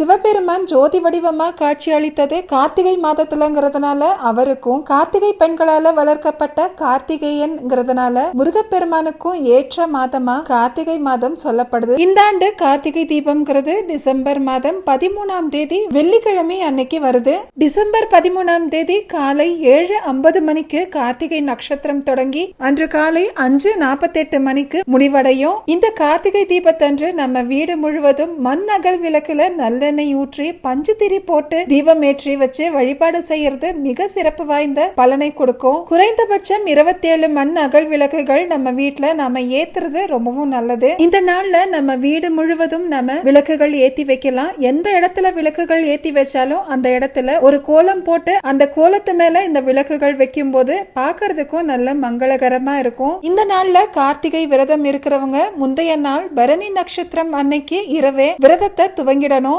சிவபெருமான் ஜோதி வடிவமாக காட்சி அளித்தது கார்த்திகை மாதத்துலங்கிறதுனால அவருக்கும் கார்த்திகை பெண்களால வளர்க்கப்பட்ட கார்த்திகேயன்ங்கிறதுனால முருகப்பெருமானுக்கும் ஏற்ற மாதமா கார்த்திகை மாதம் சொல்லப்படுது. இந்த ஆண்டு கார்த்திகை தீபம்ங்கிறது டிசம்பர் மாதம் பதிமூணாம் தேதி வெள்ளிக்கிழமை அன்னைக்கு வருது. டிசம்பர் பதிமூணாம் தேதி காலை ஏழு ஐம்பது மணிக்கு கார்த்திகை நட்சத்திரம் தொடங்கி அன்று காலை அஞ்சு நாற்பத்தெட்டு மணிக்கு முடிவடையும். இந்த கார்த்திகை தீபத்தன்று நம்ம வீடு முழுவதும் மண் அகல் விளக்குல நல்ல நல்லெண்ணெய் ஊற்றி பஞ்சு திரி போட்டு தீபம் ஏற்றி வச்சு வழிபாடு செய்யறது மிக சிறப்பு வாய்ந்த பலனை கொடுக்கும். குறைந்தபட்சம் இருபத்தேழு மண் அகல் விளக்குகள் நம்ம வீட்டுல நாம ஏத்துறது ரொம்பவும் நல்லது. இந்த நாள்ல நம்ம வீடு முழுவதும் நம்ம விளக்குகள் ஏத்தி வைக்கலாம். எந்த இடத்துல விளக்குகள் ஏத்தி வச்சாலும் அந்த இடத்துல ஒரு கோலம் போட்டு அந்த கோலத்து மேல இந்த விளக்குகள் வைக்கும் போது பாக்குறதுக்கும் நல்ல மங்களகரமா இருக்கும். இந்த நாள்ல கார்த்திகை விரதம் இருக்கிறவங்க முந்தைய நாள் பரணி நட்சத்திரம் அன்னைக்கு இரவே விரதத்தை துவங்கிடணும்.